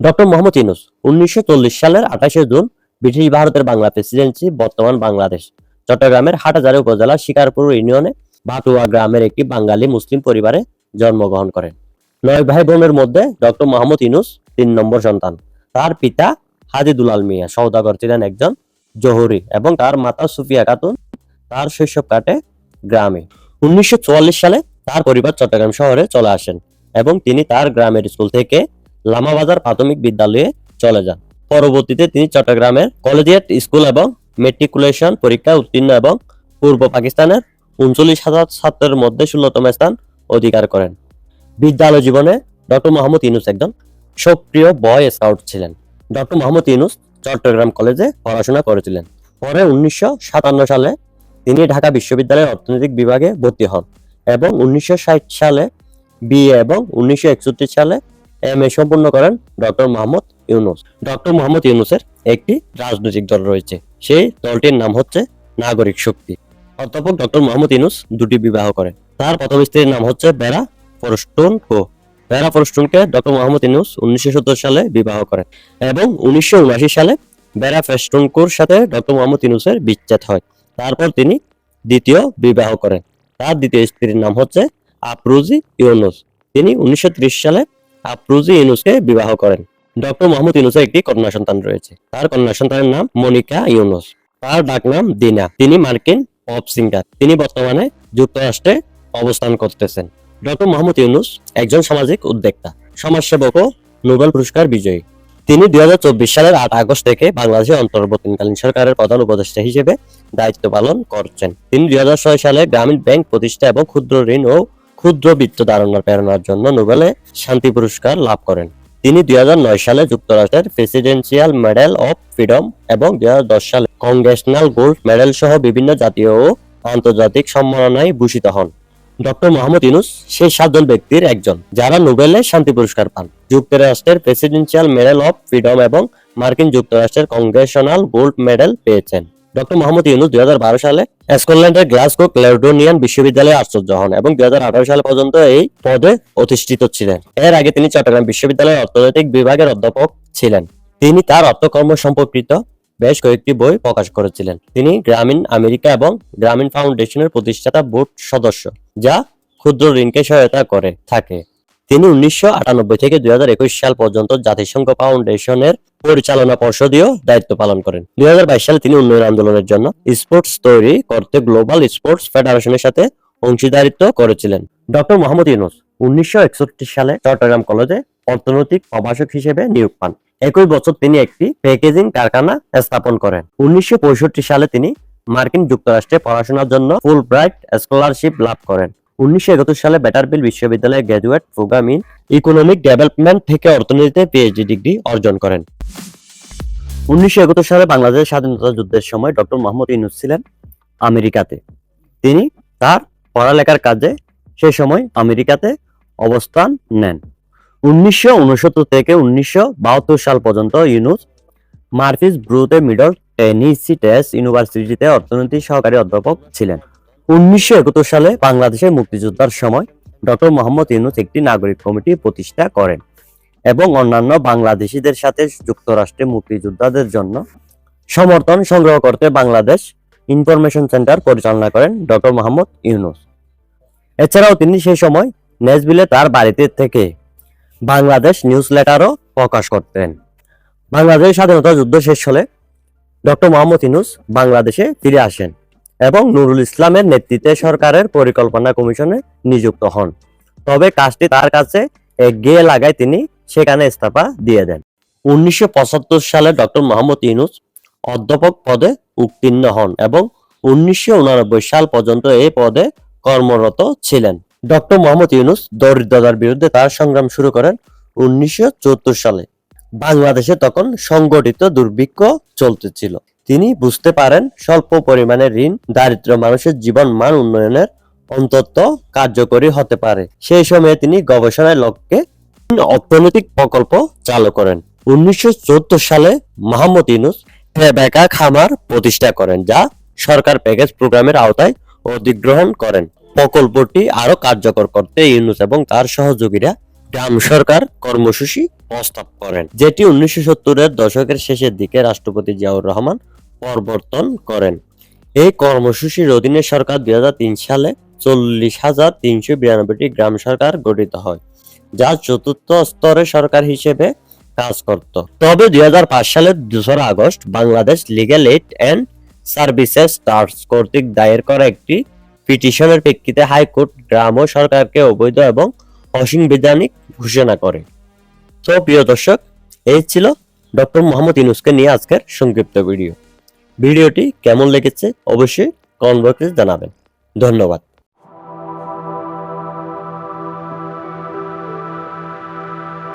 Doctor Mohammad Yunus, উনিশশো সালের আঠাশে জুন ব্রিটিশ ভারতের বাংলা প্রেসিডেন্সি, বর্তমান বাংলাদেশ। চট্টগ্রামের হাটাজারি উপজেলা শিকারপুর ইউনিয়নে বাটুয়া গ্রামের একটি বাঙালি মুসলিম পরিবারে জন্মগ্রহণ করেন। নয় ভাই বোনের মধ্যে ডক্টর মোহাম্মদ ইউনুস তিন নম্বর সন্তান। তার পিতা হাজি দুলাল মিয়া সৌদাগর ছিলেন একজন জহুরি এবং তার মাতা সুফিয়া খাতুন তার শৈশব কাটে গ্রামে। উনিশশো চুয়াল্লিশ সালে তার পরিবার চট্টগ্রাম শহরে চলে আসেন এবং তিনি তার গ্রামের স্কুল থেকে লামাবাজার প্রাথমিক বিদ্যালয়ে চলে যান। পরবর্তীতে তিনি চট্টগ্রামের কলেজিয়েট স্কুল এবং মেট্রিকুলেশন পরীক্ষায় উত্তীর্ণ এবং পূর্ব পাকিস্তানের উনচল্লিশ হাজার ছাত্রের মধ্যে ষোলতম স্থান অধিকার করেন। বিদ্যালয় জীবনে ডক্টর মোহাম্মদ ইউনুস একজন সক্রিয় বয় স্কাউট ছিলেন। ডক্টর মোহাম্মদ ইউনুস চট্টগ্রাম কলেজে পড়াশোনা করেছিলেন। পরে উনিশশো সাতান্ন সালে তিনি ঢাকা বিশ্ববিদ্যালয়ের অর্থনৈতিক বিভাগে ভর্তি হন এবং উনিশশো ষাট সালে বিএ এবং উনিশশো একষট্টি সালে এম এ সম্পূর্ণ করেন ডক্টর মোহাম্মদ ইউনুস। ডক্টর মোহাম্মদ ইউনুসের একটি রাজনৈতিক দল রয়েছে। সেই দলটির নাম হচ্ছে নাগরিক শক্তি। অধ্যাপক ডক্টর মোহাম্মদ ইউনুস দুটি বিবাহ করেন। তার প্রথম স্ত্রীর নাম হচ্ছে বেরা ফরস্টুন কো বেরা ফরস্টুনকে ডক্টর মোহাম্মদ ইউনুস উনিশশো সত্তর সালে বিবাহ করেন এবং উনিশশো উনআশি সালে বেরা ফেস্টুনকুর সাথে ডক্টর মোহাম্মদ ইউনুসের বিচ্ছেদ হয়। তারপর তিনি দ্বিতীয় বিবাহ করেন। তার দ্বিতীয় স্ত্রীর নাম হচ্ছে আফরুজি ইউনুস। তিনি উনিশশো ত্রিশ সালে আফরুজি ইউনুসকে বিবাহ করেন। ডক্টর মোহাম্মদ ইউনুসের একটি কন্যা সন্তান রয়েছে। তার কন্যা সন্তানের নাম মনিকা ইউনুস। তার ডাকনাম দিনা। তিনি মার্কিন পপ সিঙ্গার। তিনি বর্তমানে যুক্তরাষ্ট্রে অবস্থান করতেছেন। ডক্টর মোহাম্মদ ইউনুস একজন সামাজিক উদ্যোক্তা, সমাজসেবক ও নোবেল পুরস্কার বিজয়ী। তিনি দুই হাজার চব্বিশ সালের আট আগস্ট থেকে বাংলাদেশের অন্তর্বর্তীকালীন সরকারের প্রধান উপদেষ্টা হিসেবে দায়িত্ব পালন করছেন। তিনি দুই হাজার ছয় সালে গ্রামীণ ব্যাংক প্রতিষ্ঠা এবং ক্ষুদ্র ঋণ ও ক্ষুদ্র বিত্ত ধারণা প্রেরণার জন্য নোবেলে শান্তি পুরস্কার লাভ করেন। তিনি দু হাজার নয় সালে যুক্তরাষ্ট্রের প্রেসিডেন্সিয়াল মেডেল অফ ফ্রিডম এবং দুই সালে কংগ্রেশনাল গোল্ড মেডেল সহ বিভিন্ন জাতীয় ও আন্তর্জাতিক সম্মাননায় ভূষিত হন। ডক্টর মোহাম্মদ ইউনুস সেই সাতজন ব্যক্তির একজন, যারা নোবেলে শান্তি পুরস্কার পান। যুক্তরাষ্ট্রের প্রেসিডেন্সিয়াল মেডেল অফ ফ্রিডম এবং মার্কিন যুক্তরাষ্ট্রের কংগ্রেশনাল গোল্ড মেডেল পেয়েছেন। ডক্টর মোহাম্মদ ইউনুস দুই সালে স্কটল্যান্ডের গ্লাসগো ক্লেডোনিয়ান বিশ্ববিদ্যালয়ে আশ্চর্য হন এবং দুই সাল পর্যন্ত এই পদে অধিষ্ঠিত ছিলেন। এর আগে তিনি চট্টগ্রাম বিশ্ববিদ্যালয়ের অর্থনৈতিক বিভাগের অধ্যাপক ছিলেন। তিনি তার অর্থকর্ম সম্পর্কিত বেশ কয়েকটি বই প্রকাশ করেছিলেন। তিনি গ্রামীণ আমেরিকা এবং গ্রামীণ ফাউন্ডেশনের প্রতিষ্ঠাতা বোর্ড সদস্য, যা ক্ষুদ্র ঋণকে সহায়তা করে থাকে। তিনি উনিশশো আটানব্বই থেকে দুই হাজার একুশ সাল পর্যন্ত জাতিসংঘ ফাউন্ডেশনের পরিচালনা পর্ষদীয় দায়িত্ব পালন করেন। দুই হাজার বাইশ সালে তিনি উন্নয়ন আন্দোলনের জন্য স্পোর্টস তৈরি করতে গ্লোবাল স্পোর্টস ফেডারেশনের সাথে অংশীদারিত্ব করেছিলেন। ডক্টর মোহাম্মদ ইউনুস উনিশশো সালে চট্টগ্রাম কলেজে অর্থনৈতিক প্রভাষক হিসেবে নিয়োগ পান। একই বছর তিনি একটি প্যাকেজিং কারখানা স্থাপন করেন। উনিশশো পঁয়ষট্টি সালে তিনি মার্কিন যুক্তরাষ্ট্রে পড়াশোনার জন্য ফুল ব্রাইট স্কলারশিপ লাভ করেন। উনিশশো সালে ব্যাটারবিল বিশ্ববিদ্যালয়ে graduate, programme in economic development থেকে অর্থনীতিতে পিএইচডি ডিগ্রি অর্জন করেন। উনিশশো সালে বাংলাদেশের স্বাধীনতা যুদ্ধের সময় ডক্টর মোহাম্মদ ইউনুস ছিলেন আমেরিকাতে। তিনি তার পড়ালেখার কাজে সে সময় আমেরিকাতে অবস্থান নেন। উনিশশো উনসত্তর থেকে উনিশশো বাহাত্তর সাল পর্যন্ত ইউনুস মার্ফিস ব্রুতে মিডল টেনিসি টেস্ট ইউনিভার্সিটিতে অর্থনীতি সহকারী অধ্যাপক ছিলেন। উনিশশো সালে বাংলাদেশের মুক্তিযোদ্ধার সময় ডক্টর মোহাম্মদ ইউনুস একটি নাগরিক কমিটি প্রতিষ্ঠা করেন এবং অন্যান্য বাংলাদেশিদের সাথে যুক্তরাষ্ট্রে মুক্তিযোদ্ধাদের জন্য সমর্থন সংগ্রহ করতে বাংলাদেশ ইনফরমেশন সেন্টার পরিচালনা করেন ডক্টর মোহাম্মদ ইউনুস। এছাড়াও তিনি সেই সময় নেসবিলে তার বাড়িতে থেকে বাংলাদেশ নিউজ লেটারও প্রকাশ করতেন। বাংলাদেশ স্বাধীনতা যুদ্ধ শেষ হলে ডক্টর মোহাম্মদ ইউনুস বাংলাদেশে ফিরে আসেন। এবং নুরুল ইসলামের নেতৃত্বে সরকারের পরিকল্পনা কমিশনে নিযুক্ত হন। তবে কাজটি তার কাছে এগিয়ে লাগায় তিনি সেখানে ইস্তফা দিয়ে দেন। উনিশশো পঁচাত্তর সালে ডক্টর মোহাম্মদ ইউনুস অধ্যাপক পদে উত্তীর্ণ হন এবং উনিশশো সাল পর্যন্ত এই পদে কর্মরত ছিলেন। ডক্টর মোহাম্মদ ইউনুস দরিদ্রতার বিরুদ্ধে তার সংগ্রাম শুরু করেন উনিশশো সালে। বাংলাদেশে তখন সংগঠিত দুর্ভিক্ষ চলতেছিল। তিনি বুঝতে পারেন স্বল্প পরিমাণে ঋণ দারিদ্র মানুষের জীবন মান উন্নয়নের অন্তত কার্যকরী হতে পারে। সেই সময়ে তিনি গবেষণার লক্ষ্যে অর্থনৈতিক প্রকল্প চালু করেন। উনিশশো সালে মোহাম্মদ ইউনুস বেকা খামার প্রতিষ্ঠা করেন, যা সরকার প্যাকেজ প্রোগ্রামের আওতায় অধিগ্রহণ করেন। প্রকল্পটি আরও কার্যকর করতে ইউনুস এবং তার সহযোগীরা গ্রাম সরকার কর্মসূচি প্রস্তাব করেন, যেটি উনিশশো সত্তরের দশকের শেষের দিকে রাষ্ট্রপতি জিয়াউর রহমান প্রবর্তন করেন। এই কর্মসূচির অধীনে সরকার দুই হাজার তিন সালে চল্লিশ হাজার তিনশো বিরানব্বইটি গ্রাম সরকার গঠিত হয়, যা চতুর্থ স্তরের সরকার হিসেবে কাজ করত। তবে দুই সালের দোসরা August Bangladesh Legal Aid and Services Trust কর্তৃক দায়ের করা একটি পিটিশনের প্রেক্ষিতে হাইকোর্ট গ্রাম ও সরকারকে অবৈধ এবং অসংবিধানিক ঘোষণা করে। তো প্রিয় দর্শক, এই ছিল ডক্টর মোহাম্মদ ইনুসকে নিয়ে আজকের সংক্ষিপ্ত ভিডিও। ভিডিওটি কেমন লেগেছে অবশ্যই কমেন্ট বক্সে জানাবেন। ধন্যবাদ।